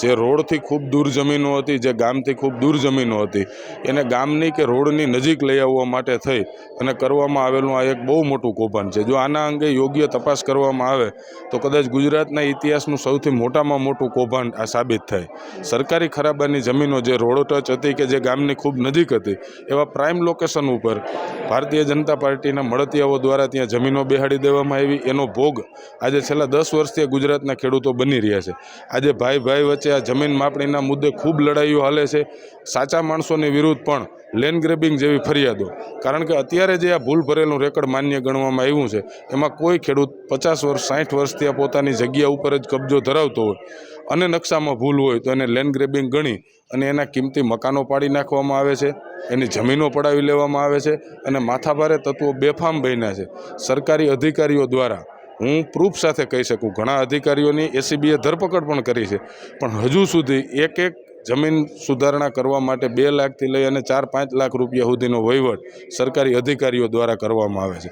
જે રોડથી ખૂબ દૂર જમીનો હતી, જે ગામથી ખૂબ દૂર જમીનો હતી, એને ગામની કે રોડની નજીક લઈ આવવા માટે થઈ અને કરવામાં આવેલું આ એક બહુ મોટું કૌભાંડ છે. જો આના અંગે યોગ્ય તપાસ કરવામાં આવે, તો કદાચ ગુજરાતના ઇતિહાસનું સૌથી મોટામાં મોટું કૌભાંડ આ સાબિત થાય. સરકારી ખરાબાની જમીનો જે રોડ ટચ હતી કે જે ગામની ખૂબ નજીક હતી, એવા પ્રાઇમ લોકેશન ઉપર ભારતીય જનતા પાર્ટીના મળતિયાઓ દ્વારા ત્યાં જમીનો બેહાડી દેવામાં આવી. એનો ભોગ આજે છેલ્લા દસ વર્ષથી ગુજરાતના ખેડૂતો બની રહ્યા છે. આજે ભાઈ ભાઈ વચ્ચે આ જમીન માપણીના મુદ્દે ખૂબ લડાઈઓ હાલે છે. સાચા માણસોની વિરુદ્ધ પણ લેન્ડ ગ્રેબિંગ જેવી ફરિયાદો. કારણ કે અત્યારે જે આ ભૂલ ભરેલું રેકર્ડ માન્ય ગણવામાં આવ્યું છે, એમાં કોઈ ખેડૂત પચાસ વર્ષ સાઠ વર્ષથી આ પોતાની જગ્યા ઉપર જ કબજો ધરાવતો હોય અને નકશામાં ભૂલ હોય તો એને લેન્ડ ગ્રેબિંગ ગણી અને એના કિંમતી મકાનો પાડી નાખવામાં આવે છે, એની જમીનો પડાવી લેવામાં આવે છે અને માથાભારે તત્વો બેફામ બન્યા છે. સરકારી અધિકારીઓ દ્વારા હું પ્રૂફ સાથે કહી શકું. ઘણા અધિકારીઓની એસીબીએ ધરપકડ પણ કરી છે. પણ હજુ સુધી એક એક જમીન સુધારણા કરવા માટે બે લાખથી લઈ અને ચાર પાંચ લાખ રૂપિયા સુધીનો વહીવટ સરકારી અધિકારીઓ દ્વારા કરવામાં આવે છે.